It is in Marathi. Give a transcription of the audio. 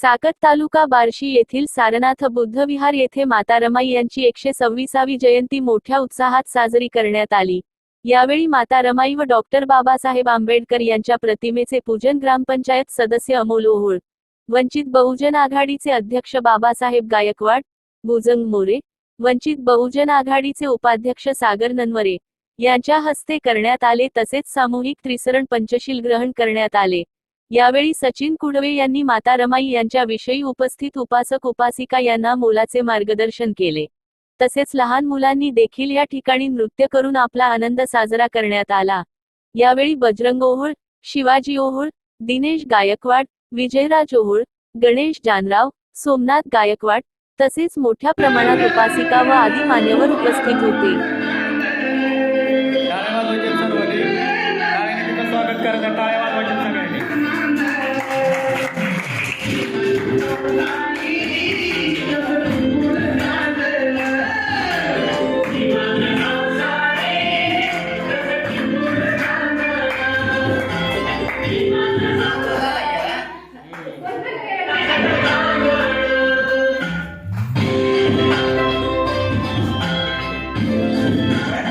साकत तालुका बार्शी येथील सारनाथ बुद्धविहार येथे माता रमाई यांची एकशे सव्वीसावी जयंती मोठ्या उत्साहात साजरी करण्यात आली. यावेळी माता रमाई व डॉक्टर बाबासाहेब आंबेडकर यांच्या प्रतिमेचे पूजन ग्रामपंचायत सदस्य अमोल ओहोळ वंचित बहुजन आघाडीचे अध्यक्ष बाबासाहेब गायकवाड भुजंग मोरे वंचित बहुजन आघाडीचे उपाध्यक्ष सागर ननवरे यांच्या हस्ते करण्यात आले तसेच सामूहिक त्रिसरण पंचशील ग्रहण करण्यात आले. यावेळी सचिन कुडवे यांनी माता रमाई यांच्याविषयी उपस्थित उपासक उपासिका यांना मोलाचे मार्गदर्शन केले. तसेच लहान मुलांनी देखील या ठिकाणी नृत्य करून आपला आनंद साजरा करण्यात आला. यावेळी बजरंग ओहोळ शिवाजी ओहोळ दिनेश गायकवाड विजयराज ओहोळ गणेश जानराव सोमनाथ गायकवाड तसेच मोठ्या प्रमाणात उपासिका व आदी मान्यवर उपस्थित होते. स्वागत Amen.